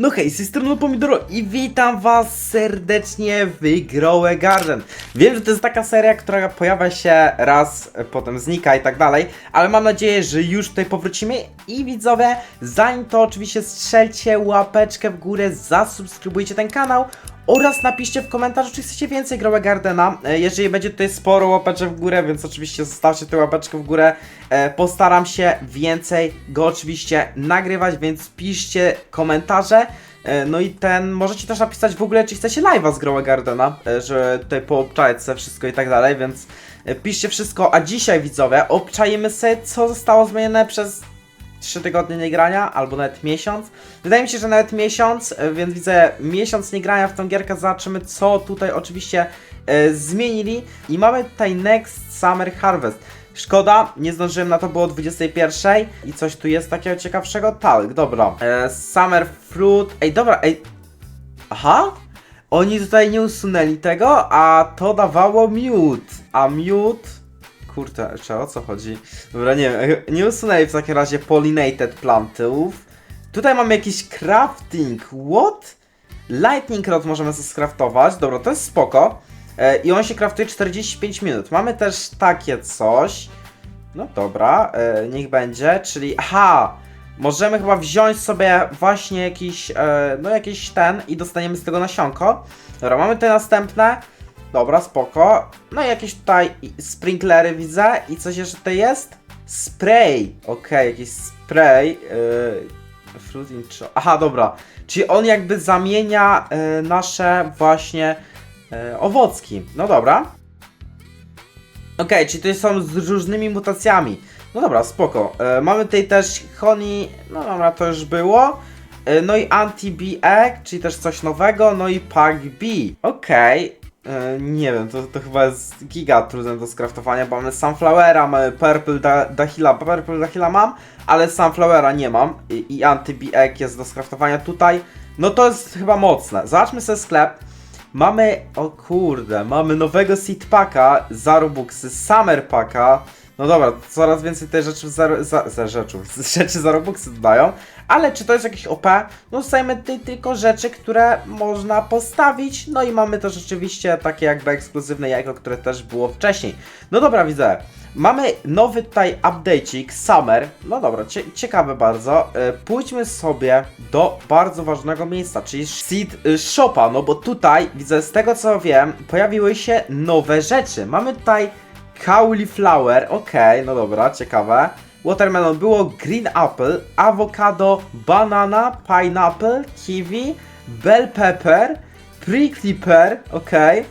No hej, z tej strony Pomidoro i witam was serdecznie w Growe Garden. Wiem, że to jest taka seria, która pojawia się raz, potem znika i tak dalej, ale mam nadzieję, że już tutaj powrócimy i widzowie, zanim to oczywiście strzelcie łapeczkę w górę, zasubskrybujcie ten kanał oraz napiszcie w komentarzu, czy chcecie więcej Growe Gardena. E, Jeżeli będzie tutaj sporo łapeczek w górę, więc oczywiście zostawcie tę łapeczkę w górę. E, Postaram się więcej go oczywiście nagrywać, więc piszcie komentarze. E, No i ten, możecie też napisać w ogóle, czy chcecie live'a z Growe Gardena, e, żeby tutaj poobczajać sobie wszystko i tak dalej, więc piszcie wszystko. A dzisiaj widzowie, obczajemy sobie, co zostało zmienione przez 3 tygodnie niegrania, albo nawet miesiąc. Wydaje mi się, że nawet miesiąc, e, więc widzę miesiąc niegrania w tą gierkę, zobaczymy co tutaj oczywiście e, zmienili. I mamy tutaj Next Summer Harvest. Szkoda, nie zdążyłem na to, było o 21 i coś tu jest takiego ciekawszego? Tak, dobra. E, summer Fruit, ej dobra, ej. Aha? Oni tutaj nie usunęli tego, a to dawało miód. A miód... Kurde, czy o co chodzi? Dobra, nie wiem, nie usunęli w takim razie pollinated plantów. Tutaj mamy jakiś crafting, what? Lightning rod możemy skraftować, dobra, to jest spoko. E, I on się kraftuje 45 minut. Mamy też takie coś. No dobra, e, niech będzie, czyli aha, możemy chyba wziąć sobie właśnie jakiś, e, no jakiś ten i dostaniemy z tego nasionko. Dobra, mamy te następne. Dobra, spoko. No i jakieś tutaj sprinklery widzę i coś jeszcze tutaj jest. Spray, okej, jakiś spray. Yy, fruit in Aha, dobra. Czyli on jakby zamienia e, nasze właśnie e, owocki. No dobra. Okej, czyli tutaj są z różnymi mutacjami. No dobra, spoko. E, mamy tutaj też honey, no dobra, to już było. E, no i anti-bee egg, czyli też coś nowego. No i pug bee. Okej. E, Nie wiem, to, to chyba jest giga trudne do skraftowania, bo mamy Sunflowera, mamy Purple da Dahila, Purple Dahila mam, ale Sunflowera nie mam i, i Anti-Bee Egg jest do skraftowania tutaj. No to jest chyba mocne. Zobaczmy sobie sklep. Mamy, o kurde, mamy nowego seed packa, za Robuxy, Summer packa. No dobra, coraz więcej tej rzeczy za, za, za rzeczy, rzeczy za Robuxy dodają. Ale czy to jest jakieś OP? No dostajemy tutaj tylko rzeczy, które można postawić. No i mamy też oczywiście takie jakby ekskluzywne jajko, które też było wcześniej. No dobra, widzę. Mamy nowy tutaj update'ik, Summer. No dobra, cie ciekawe bardzo. E, pójdźmy sobie do bardzo ważnego miejsca, czyli Seed y, Shopa, no bo tutaj, widzę, z tego co wiem, pojawiły się nowe rzeczy. Mamy tutaj cauliflower, okej, no dobra, ciekawe. Watermelon było green apple, avocado, banana, pineapple, kiwi, bell pepper, prickly pear, okej,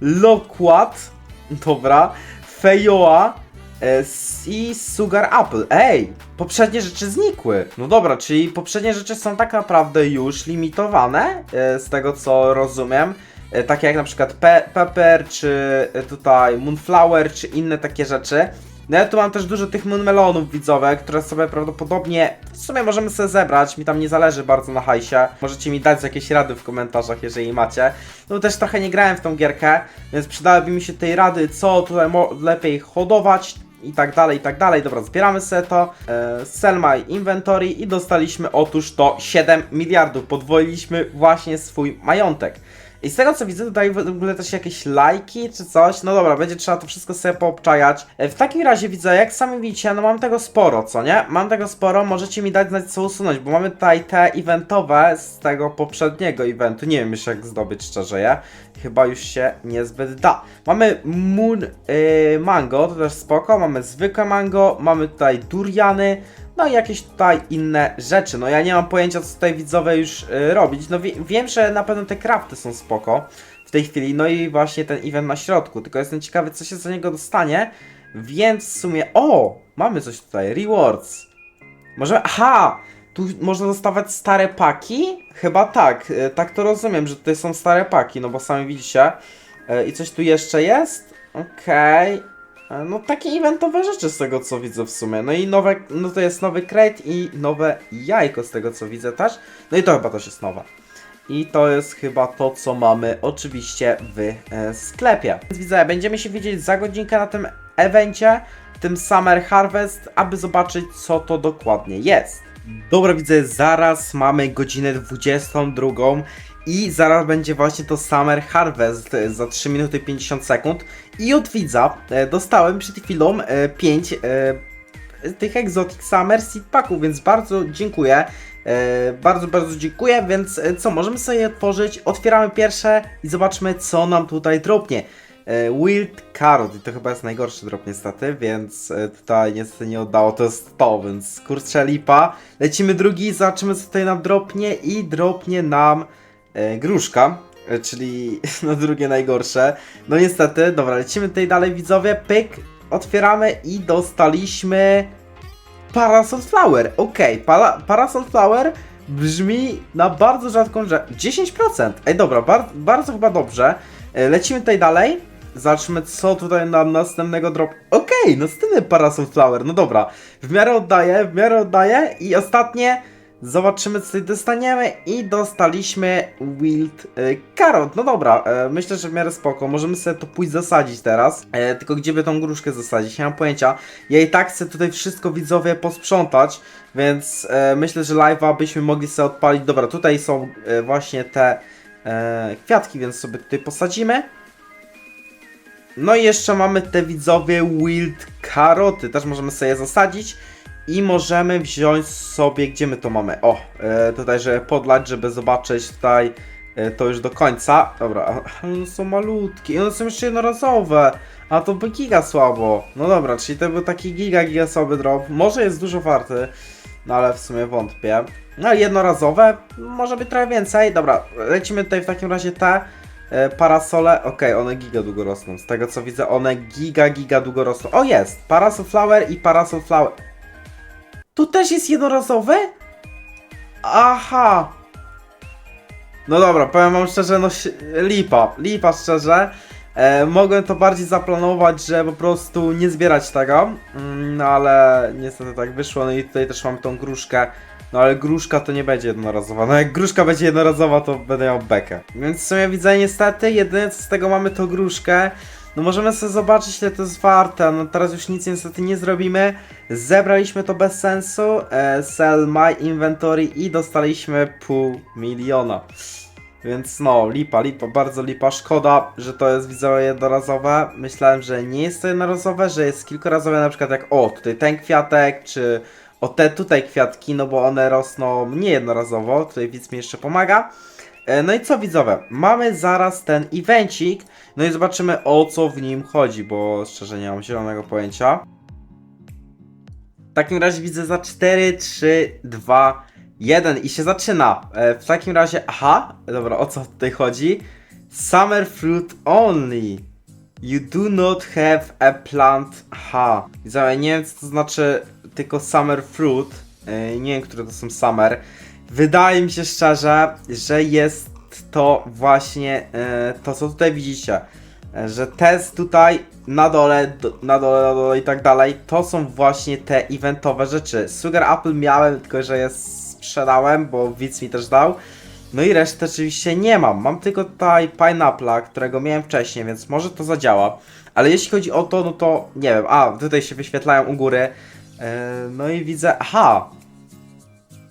loquat, dobra, fejoa e, i sugar apple. Ej, poprzednie rzeczy znikły. No dobra, czyli poprzednie rzeczy są tak naprawdę już limitowane, e, z tego co rozumiem. E, Takie jak na przykład pe pepper, czy e, tutaj moonflower, czy inne takie rzeczy. No ja tu mam też dużo tych moonmelonów widzowe, które sobie prawdopodobnie w sumie możemy sobie zebrać. Mi tam nie zależy bardzo na hajsie. Możecie mi dać jakieś rady w komentarzach, jeżeli macie. No też trochę nie grałem w tą gierkę, więc przydałyby mi się tej rady, co tutaj lepiej hodować i tak dalej, i tak dalej. Dobra, zbieramy sobie to. E, sell my inventory i dostaliśmy otóż to 7 miliardów. Podwoiliśmy właśnie swój majątek. I z tego co widzę, tutaj w ogóle też jakieś lajki czy coś. No dobra, będzie trzeba to wszystko sobie poobczajać. E, W takim razie widzę, jak sami widzicie, no mam tego sporo, co nie? Mam tego sporo, możecie mi dać znać co usunąć, bo mamy tutaj te eventowe z tego poprzedniego eventu. Nie wiem już jak zdobyć szczerze je. Chyba już się niezbyt da. Mamy Moon y, Mango, to też spoko. Mamy zwykłe mango, mamy tutaj duriany. No i jakieś tutaj inne rzeczy. No ja nie mam pojęcia, co tutaj widzowie już y, robić. No wie, wiem, że na pewno te crafty są spoko w tej chwili. No i właśnie ten event na środku. Tylko jestem ciekawy, co się za niego dostanie. Więc w sumie. O! Mamy coś tutaj. Rewards. Możemy. Aha! Tu można dostawać stare paki? Chyba tak. y, Tak to rozumiem, że tutaj są stare paki, no bo sami widzicie. Y, I coś tu jeszcze jest? Okej. E, No takie eventowe rzeczy z tego co widzę w sumie. No i nowe, no to jest nowy crate i nowe jajko z tego co widzę też. No i to chyba też jest nowe. I to jest chyba to, co mamy oczywiście w e, sklepie. Więc widzę, będziemy się widzieć za godzinkę na tym evencie, tym Summer Harvest, aby zobaczyć, co to dokładnie jest. Dobra, widzę, zaraz mamy godzinę 22 i zaraz będzie właśnie to Summer Harvest e, za 3 minuty 50 sekund. I od widza e, dostałem przed chwilą 5 tych Exotic Summer Seed Packów, więc bardzo dziękuję. E, bardzo, bardzo dziękuję, więc e, co, możemy sobie otworzyć. Otwieramy pierwsze i zobaczmy, co nam tutaj dropnie. E, Wild Carrot, i to chyba jest najgorszy drop niestety, więc e, tutaj niestety nie oddało, to jest to, więc kurczę lipa. Lecimy drugi, zobaczymy co tutaj nam dropnie i dropnie nam e, gruszka, e, czyli no drugie najgorsze. No niestety, dobra, lecimy tutaj dalej widzowie, pyk, otwieramy i dostaliśmy Parasol Flower, okej, para, Parasol Flower brzmi na bardzo rzadką rzecz, 10%, ej dobra, bar, bardzo chyba dobrze, E, lecimy tutaj dalej, zobaczmy co tutaj nam następnego drop, okej, następny Parasol Flower, no dobra, w miarę oddaję, w miarę oddaję i ostatnie, zobaczymy co tutaj dostaniemy i dostaliśmy Wild e, Carrot, no dobra, e, myślę, że w miarę spoko, możemy sobie to pójść zasadzić teraz, e, tylko gdzie by tą gruszkę zasadzić, nie mam pojęcia, ja i tak chcę tutaj wszystko widzowie posprzątać, więc e, myślę, że live'a byśmy mogli sobie odpalić, dobra, tutaj są e, właśnie te e, kwiatki, więc sobie tutaj posadzimy, no i jeszcze mamy te widzowie Wild Karoty, też możemy sobie je zasadzić. I możemy wziąć sobie, gdzie my to mamy? O, e, tutaj, żeby podlać, żeby zobaczyć tutaj e, to już do końca. Dobra, one są malutkie i one są jeszcze jednorazowe. A to by giga słabo. No dobra, czyli to był taki giga, giga słaby drop. Może jest dużo warty, no ale w sumie wątpię. No jednorazowe, może być trochę więcej. Dobra, lecimy tutaj w takim razie te e, parasole. Okej, one giga długo rosną. Z tego co widzę, one giga, giga długo rosną. O jest! Parasol flower i parasol flower. Tu też jest jednorazowy? Aha! No dobra, powiem wam szczerze, no lipa, lipa szczerze. E, mogłem to bardziej zaplanować, że po prostu nie zbierać tego, no ale niestety tak wyszło, no i tutaj też mam tą gruszkę. No ale gruszka to nie będzie jednorazowa, no jak gruszka będzie jednorazowa, to będę miał bekę. Więc w sumie widzę niestety, jedyne co z tego mamy to gruszkę. No możemy sobie zobaczyć ile to jest warte, no teraz już nic niestety nie zrobimy. Zebraliśmy to bez sensu, e, sell my inventory i dostaliśmy pół miliona. Więc no, lipa, lipa, bardzo lipa. Szkoda, że to jest widzowie jednorazowe. Myślałem, że nie jest to jednorazowe, że jest kilkurazowe, na przykład jak o, tutaj ten kwiatek, czy o te tutaj kwiatki, no bo one rosną nie jednorazowo. Tutaj widz mi jeszcze pomaga. E, No i co widzowie, mamy zaraz ten evencik, no i zobaczymy o co w nim chodzi, bo szczerze nie mam zielonego pojęcia. W takim razie widzę za 4, 3, 2, 1 i się zaczyna. E, w takim razie, aha, dobra, o co tutaj chodzi? Summer fruit only. You do not have a plant. Aha. Widzowie, nie wiem co to znaczy tylko summer fruit. E, nie wiem, które to są summer. Wydaje mi się szczerze, że jest to właśnie e, to, co tutaj widzicie. E, że test tutaj na dole, do, na dole, na dole i tak dalej, to są właśnie te eventowe rzeczy. Sugar Apple miałem, tylko że je sprzedałem, bo widz mi też dał. No i resztę oczywiście nie mam. Mam tylko tutaj Pineapple'a, którego miałem wcześniej, więc może to zadziała. Ale jeśli chodzi o to, no to nie wiem. A, tutaj się wyświetlają u góry. E, no i widzę, aha,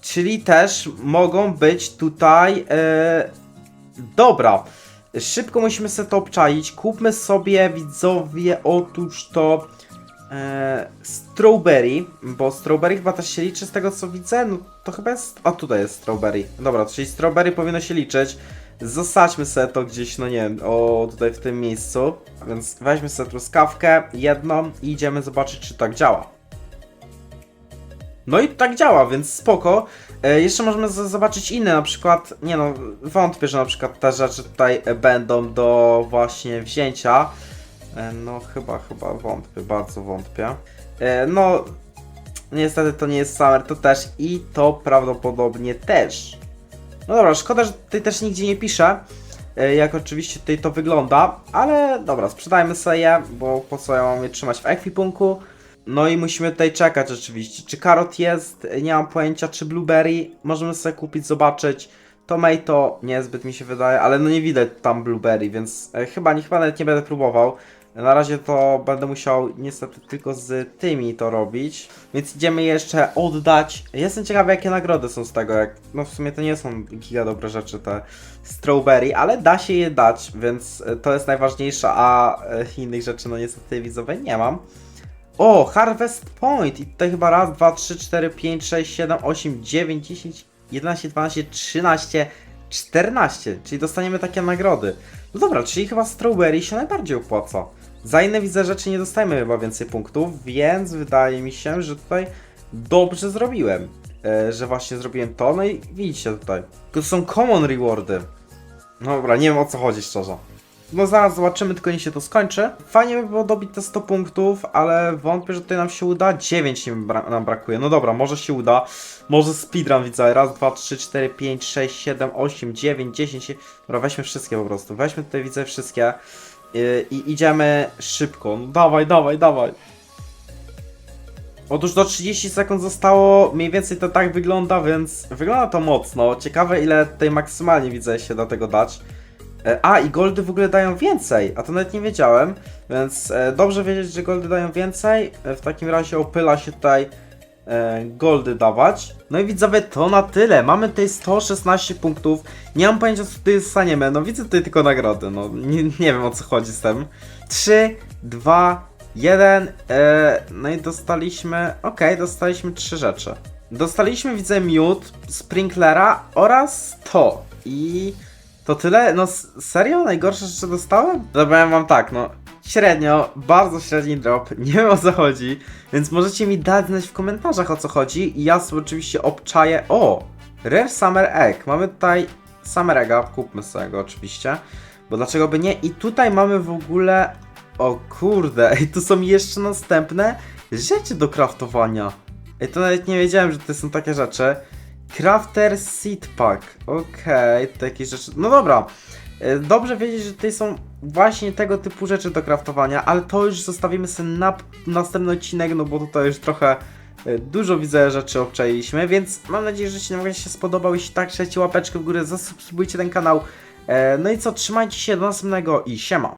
Czyli też mogą być tutaj. E, dobra. Szybko musimy sobie to obczaić. Kupmy sobie widzowie otóż to e, strawberry, bo strawberry chyba też się liczy z tego co widzę. No to chyba jest. A tutaj jest strawberry. Dobra, czyli strawberry powinno się liczyć. Zasadźmy sobie to gdzieś, no nie wiem, o tutaj w tym miejscu. Więc weźmy sobie truskawkę, jedną i idziemy zobaczyć, czy tak działa. No i tak działa, więc spoko. E, jeszcze możemy zobaczyć inne, na przykład, nie no, wątpię, że na przykład te rzeczy tutaj będą do właśnie wzięcia. E, no chyba, chyba wątpię, bardzo wątpię. E, no, niestety to nie jest Summer, to też i to prawdopodobnie też. No dobra, szkoda, że tutaj też nigdzie nie pisze, e, jak oczywiście tutaj to wygląda, ale dobra, sprzedajmy sobie bo po co ja mam je trzymać w ekwipunku. No i musimy tutaj czekać oczywiście. Czy karot jest? Nie mam pojęcia. Czy blueberry? Możemy sobie kupić, zobaczyć. Tomato niezbyt mi się wydaje, ale no nie widać tam blueberry, więc e, chyba, nie, chyba nawet nie będę próbował. Na razie to będę musiał niestety tylko z tymi to robić. Więc idziemy jeszcze oddać. Jestem ciekawy jakie nagrody są z tego, jak no w sumie to nie są giga dobre rzeczy te strawberry, ale da się je dać, więc e, to jest najważniejsze, a e, innych rzeczy no niestety widzowie nie mam. O, Harvest Point i tutaj chyba raz, dwa, trzy, cztery, pięć, sześć, siedem, osiem, dziewięć, dziesięć, jedenaście, dwanaście, trzynaście, czternaście, czyli dostaniemy takie nagrody. No dobra, czyli chyba Strawberry się najbardziej opłaca. Za inne widzę rzeczy nie dostajemy chyba więcej punktów, więc wydaje mi się, że tutaj dobrze zrobiłem. E, że właśnie zrobiłem to, no i widzicie tutaj. To są common rewardy. No dobra, nie wiem o co chodzi szczerze. No zaraz zobaczymy, tylko nie się to skończy. Fajnie by było dobić te 100 punktów, ale wątpię, że tutaj nam się uda. 9 nam, bra nam brakuje. No dobra, może się uda. Może speedrun widzę. Raz, dwa, trzy, cztery, pięć, sześć, siedem, osiem, dziewięć, dziesięć. Dobra, weźmy wszystkie po prostu. Weźmy tutaj widzę wszystkie. Yy, I idziemy szybko. No dawaj, dawaj, dawaj. Otóż do 30 sekund zostało, mniej więcej to tak wygląda, więc wygląda to mocno. Ciekawe ile tutaj maksymalnie widzę się do tego dać. E, A, i goldy w ogóle dają więcej, a to nawet nie wiedziałem, więc e, dobrze wiedzieć, że goldy dają więcej. E, W takim razie opyla się tutaj goldy dawać. No i widzowie, to na tyle. Mamy tutaj 116 punktów. Nie mam pojęcia, co tutaj dostaniemy. No widzę tutaj tylko nagrody, no nie, nie wiem o co chodzi z tym. 3, 2, 1. E, no i dostaliśmy. Okej, dostaliśmy trzy rzeczy. Dostaliśmy, widzę, miód, sprinklera oraz to. I. To tyle? No serio? Najgorsze rzeczy dostałem? No powiem wam tak, no średnio, bardzo średni drop, nie wiem o co chodzi, więc możecie mi dać znać w komentarzach o co chodzi i ja sobie oczywiście obczaję... O! Rare Summer Egg, mamy tutaj Summer Egga, kupmy sobie go oczywiście, bo dlaczego by nie? I tutaj mamy w ogóle... O kurde, i tu są jeszcze następne rzeczy do craftowania. Ej, to nawet nie wiedziałem, że to są takie rzeczy. Crafter Seed Pack. Okej, to jakieś rzeczy. No dobra. E, Dobrze wiedzieć, że tutaj są właśnie tego typu rzeczy do craftowania, ale to już zostawimy sobie na następny odcinek, no bo tutaj już trochę e, dużo widzę rzeczy obczailiśmy, więc mam nadzieję, że Ci się spodobał. Jeśli tak, trzecie łapeczkę w górę, zasubskrybujcie ten kanał. E, No i co, trzymajcie się, do następnego i siema.